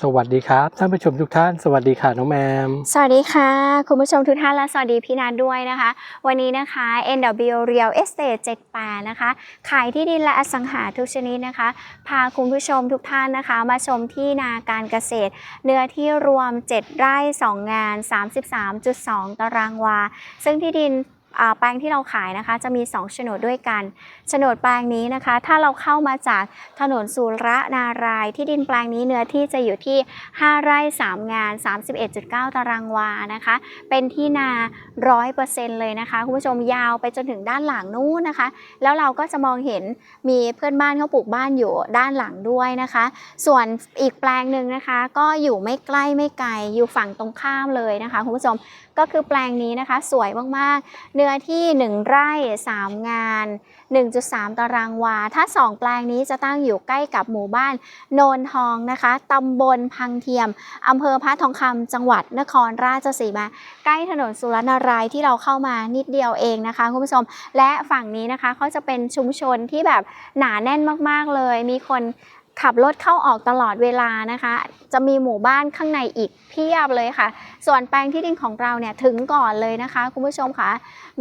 สวัสดีครับท่านผู้ชมทุกท่านสวัสดีค่ะน้องแมมสวัสดีค่ะ คุณผู้ชมทุกท่านและสวัสดีพี่นัทด้วยนะคะ วันนี้นะคะ NW Real Estate 78นะคะ ขายที่ดินและอสังหาทุกชนิดนะคะ พาคุณผู้ชมทุกท่านนะคะ มาชมที่นาการเกษตร เนื้อที่รวม 7 ไร่ 2 งาน 33.2 ตารางวา ซึ่งที่ดิน แปลงที่เราขายนะคะ จะมี2โฉนดด้วยกันโฉนดแปลงนี้นะคะ ถ้าเราเข้ามาจากถนนสุรนาราย ที่ดินแปลงนี้เนื้อที่จะอยู่ที่ 5 ไร่ 3 งาน 31.9 ตารางวานะคะ เป็นที่นา 100%เลยนะคะ คุณผู้ชมยาวไปจนถึงด้านหลังนู้นนะคะ แล้วเราก็จะมองเห็นมีเพื่อนบ้านเขาปลูกบ้านอยู่ด้านหลังด้วยนะคะ ส่วนอีกแปลงหนึ่งนะคะ ก็อยู่ไม่ใกล้ไม่ไกลอยู่ฝั่งตรงข้ามเลยนะคะคุณผู้ชมก็คือแปลงนี้นะคะ สวยมากๆเนื้อที่ 1 ไร่ 3 งาน 1.3 ตารางวา ถ้า 2 แปลงนี้จะตั้งอยู่ใกล้กับหมู่บ้านโนนทองนะคะตำบลพังเทียมอำเภอพระทองคำจังหวัดนครราชสีมา ใกล้ถนนสุรนารายที่เราเข้ามานิดเดียวเองนะคะคุณผู้ชม และฝั่งนี้นะคะเขาจะเป็นชุมชนที่แบบหนาแน่นมากๆเลย มีคน ขับรถเข้าออกตลอดเวลานะคะ จะมีหมู่บ้านข้างในอีกเพียบเลยค่ะ ส่วนแปลงที่ดินของเราเนี่ยถึงก่อนเลยนะคะ คุณผู้ชมคะ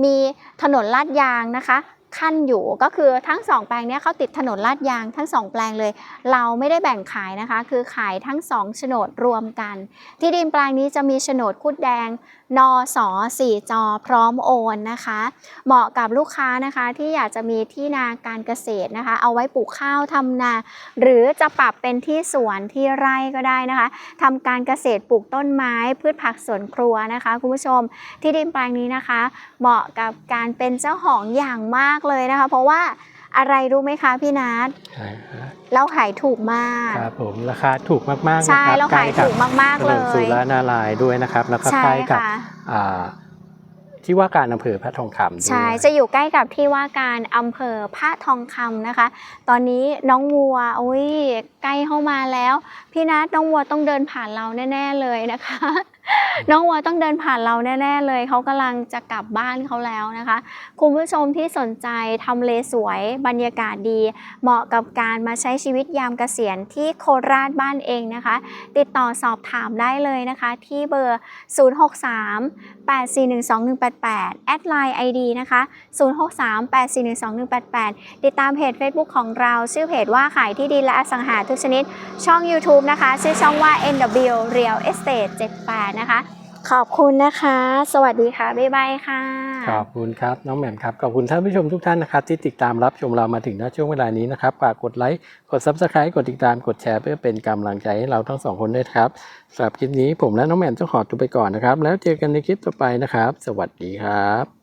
มีถนนลาดยางนะคะ ขั้นอยู่ก็คือทั้งสองแปลงนี้เขาติดถนนลาดยางทั้งสองแปลงเลย เราไม่ได้แบ่งขายนะคะ คือขายทั้งสองโฉนดรวมกัน ที่ดินแปลงนี้จะมีโฉนดคุดแดงนสสี่จอพร้อมโอนนะคะ เหมาะกับลูกค้านะคะที่อยากจะมีที่นาการเกษตรนะคะ เอาไว้ปลูกข้าวทำนา หรือจะปรับเป็นที่สวนที่ไร่ก็ได้นะคะทำการเกษตรปลูกต้นไม้พืชผักสวนครัวนะคะ คุณผู้ชมที่ดินแปลงนี้นะคะ เหมาะกับการเป็นเจ้าของอย่างมากเลยนะคะ เพราะว่าอะไรรู้ไหมคะพี่นัทใช่ครับเราขายถูกมากครับผมราคาถูกมากๆนะใช่ครับเราขายถูกมากถๆเลนนสุยรนารายณ์ด้วยนะครับ แล้วก็ใช่ใกล้กับค่ะอ่าที่ว่าการอำเภอพระทองคำด้วยใช่จะอยู่ใกล้กับที่ว่าการอำเภอพระทองคำนะคะ ตอนนี้น้องวัวอุ้ยใกล้เข้ามาแล้ว พี่นัทน้องวัวต้องเดินผ่านเราแน่ ๆเลยนะคะ น้องวัวต้องเดินผ่านเราแน่ๆเลย เขากำลังจะกลับบ้านเขาแล้วนะคะ คุณผู้ชมที่สนใจทำเลสวยบรรยากาศดี เหมาะกับการมาใช้ชีวิตยามเกษียณที่โคราชบ้านเองนะคะ ติดต่อสอบถามได้เลยนะคะ ที่เบอร์ 063 8412188 แอดไลน์ ID นะคะ 063 8412188 ติดตามเพจ Facebook ของเราชื่อเพจว่าขายที่ดินและอสังหาทุกชนิด ช่อง YouTube นะคะ ชื่อช่องว่า NW Real Estate 78นะคะขอบคุณนะคะ สวัสดีค่ะ บ๊ายบายค่ะ ขอบคุณครับ น้องแหม่มครับ ขอบคุณท่านผู้ชมทุกท่านนะครับที่ติดตามรับชมเรามาถึงณช่วงเวลานี้นะครับฝากกดไลค์กด Subscribe กดติดตามกดแชร์เพื่อเป็นกำลังใจให้เราทั้งสองคนด้วยครับสำหรับคลิปนี้ผมและน้องแหม่มต้องขอตัวไปก่อนนะครับ แล้วเจอกันในคลิปต่อไปนะครับ สวัสดีครับ